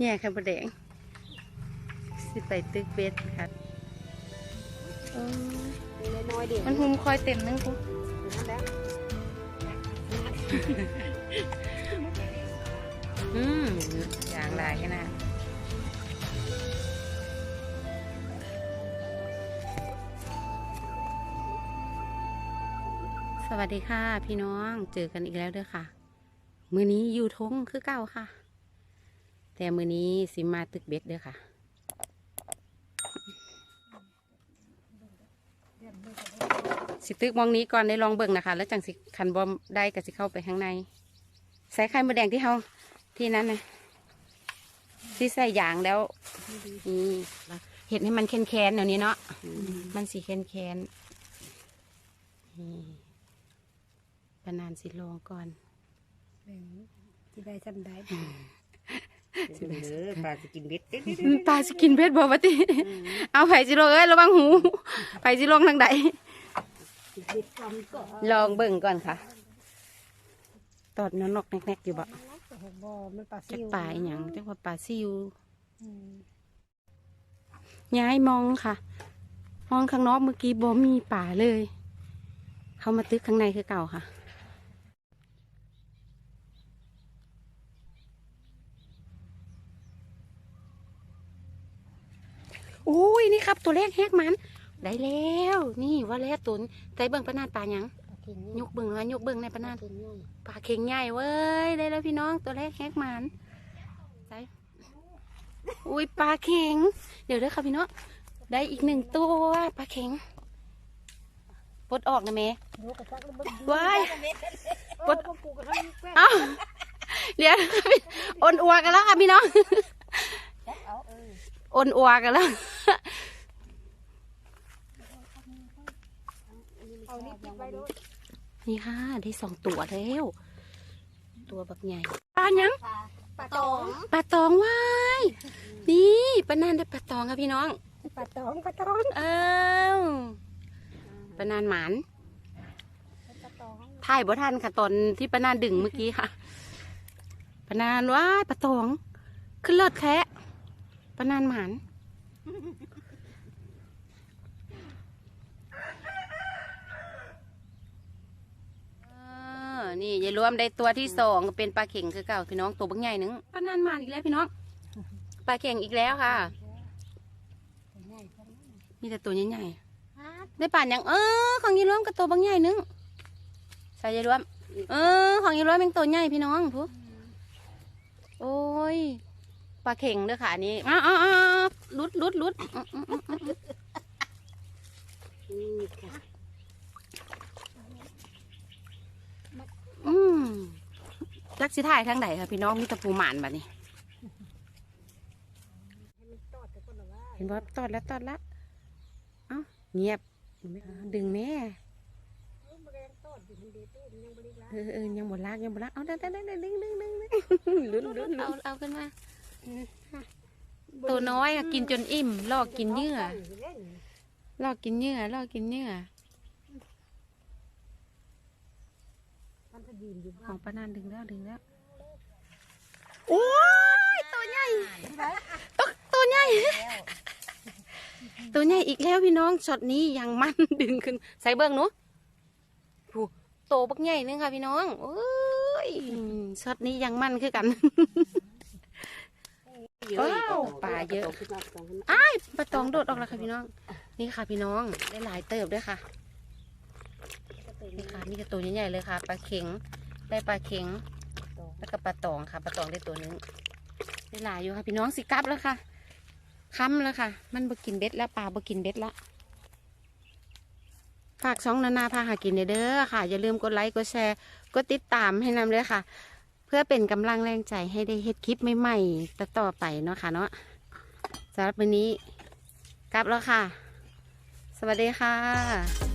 แย่ค่ะประแดง สิไปตึกเบ็ดค่ะโอ้ยน้อยๆเดียวมันหุมคอยเต็มนึงกูนั่นแหละอืมอย่างไรกันนะสวัสดีค่ะ พี่น้องเจอกันอีกแล้วเด้อค่ะ มือนี้อยู่ทงคือเก่าค่ะ แต่มือนี้สิมาตึกเบ็ดเด้อค่ะสิตึกมองนี้ก่อนได้ลองเบิ่งนะคะ แล้วจังสิคันบอมได้ก็สิเข้าไปข้างใน ใส่ไข่มดแดงที่เฮาที่นั้นนะที่ใส่ยางแล้วนี่เห็ดให้มันแข็งๆเดี๋ยวนี้เนาะมันสีแข็งๆนี่ปานานสิลองก่อนที่ได้ฉันได้ สิได้เออปลาจะกินเบ็ดปลาสิกินเพชรบ่วะติเอาไผ่สิโลงเอ้ยระวังหูไผ่สิโลงทางใดกินเบ็ดคำก็ลองเบิ่งก่อนค่ะ ตอดนอนกแนกๆอยู่บ่บ่มันปลาจัซิกวปลาอหย่างจักว่าปลาซิวอืมย้ายมองค่ะ มองข้างนอกเมื่อกี้บ่มีป่าเลย เขามาตึกข้างในคือเก่าค่ะ อุ้ยนี่ครับตัวแรกแฮกมัน ได้แล้ว นี่ว่าแล้วตุนใจเบิ่งปะนาดปลาหยังปลาเค็งยกเบิ่งแล้วยกเบิ่งในปะนาดปลาเค็งย่อยปลาเข็งใหญ่เว้ยได้แล้วพี่น้องตัวแรกแฮกมันใส่อุ้ยปลาเข็งเดี๋ยวเด้อค่ะพี่น้องได้อีกหนึ่งตัวปลาเข็งปลดออกนะเมโยกกระซักแล้วเบิ่งว้ายปดปูกระทั่งแป้งเอ้าเดี๋ยวอ่อนอัวกันแล้วค่ะพี่น้องเอาเอออ่อนอัวกันแล้วเอา นี่ติดไว้ด้วยนี่ค่ะ ได้สองตัวแล้ว ตัวบักใหญ่ปลาหยังปลาตองปลาตองว้ายนี่ปลานันได้ปลาตองค่ะพี่น้องปลาตองปลาตองอ้าวปลานานหมานปลาตองถ่ายบ่ทันค่ะตอนที่ปลานานดึงเมื่อกี้ค่ะปลานานว้ายปลาตองขึ้นเลิศแท้ปลานานหมานเออ นี่ยายรวมได้ตัวที่สองก็เป็นปลาเข่งคือเก่าพี่น้องตัวบักใหญ่หนึงปลานานหมานอีกแล้วพี่น้องปลาเข่งอีกแล้วค่ะง่ายจังมีแต่ตัวใหญ่ๆฮะได้ป่านยังเออของยีรวมกับตัวบางใหญ่นึงใส่ยีรวม เออ ของยีรวมเป็นตัวใหญ่พี่น้องผู้โอ้ยปลาเข่งเด้อค่ะอันนี้อ้าวอ้าวอ้าว ลุดลุดลุดอื้ออื้ออื้ออื้อนี่ค่ะอืมจักสิถ่ายทางไหนค่ะพี่น้องมีตะปูหมานแบบนี้ให้มันว่าตอดแล้วตอดล้วเอ้าเงียบ ดึงแม่เออมันก็ยังตออยู่มันดีตู้มันยังบริลาเออเออยังบดลากยังบดลากเอาได้ได้ได้ดึงดึงดึงดึงลุ้นลุ้นเอาเอาขึ้นมา ตัวน้อยอะกินจนอิ่มลอกกินเหยื่อลอกกินเหยื่อลอกกินเหยื่อมันจะยืนอยู่ขบ้าองนปานานดึงแล้วดึงแล้วโอ้ยตัวใหญ่ตัวตัวใหญ่ตัวใหญ่อีกแล้วพี่น้องช็อตนี้ยังมันดึงขึ้น ใส่เบิ้งหนูผู้โตบักใหญ่นึงค่ะพี่น้องโอ้ยช็อตนี้ยังมันคือกัน ว้าวปลาเยอะขึ้นมาสองขึ้นมาอ้ายปลาตองโดดออกแล้วค่ะพี่น้อง นี่ค่ะพี่น้องได้หลายเติบด้วยค่ะ นี่ค่ะนี่ก็ตัวใหญ่ๆเลยค่ะ ปลาเข็ง ได้ปลาเข็ง แล้วก็ปลาตองค่ะ ปลาตองได้ตัวหนึง ได้หลายอยู่ค่ะพี่น้องสิกลับแล้วค่ะค้ำแล้วค่ะ มันบ่กินเบ็ดแล้วปลาบ่กินเบ็ดละฝากช่องนานาพาหากินเด้อค่ะ อย่าลืมกดไลค์ กดแชร์ กดติดตามให้นำเลยค่ะเพื่อเป็นกำลังแรงใจให้ได้เฮ็ดคลิปใหม่ๆต่อไปเนาะค่ะเนาะสำหรับวันนี้กลับแล้วค่ะ สวัสดีค่ะ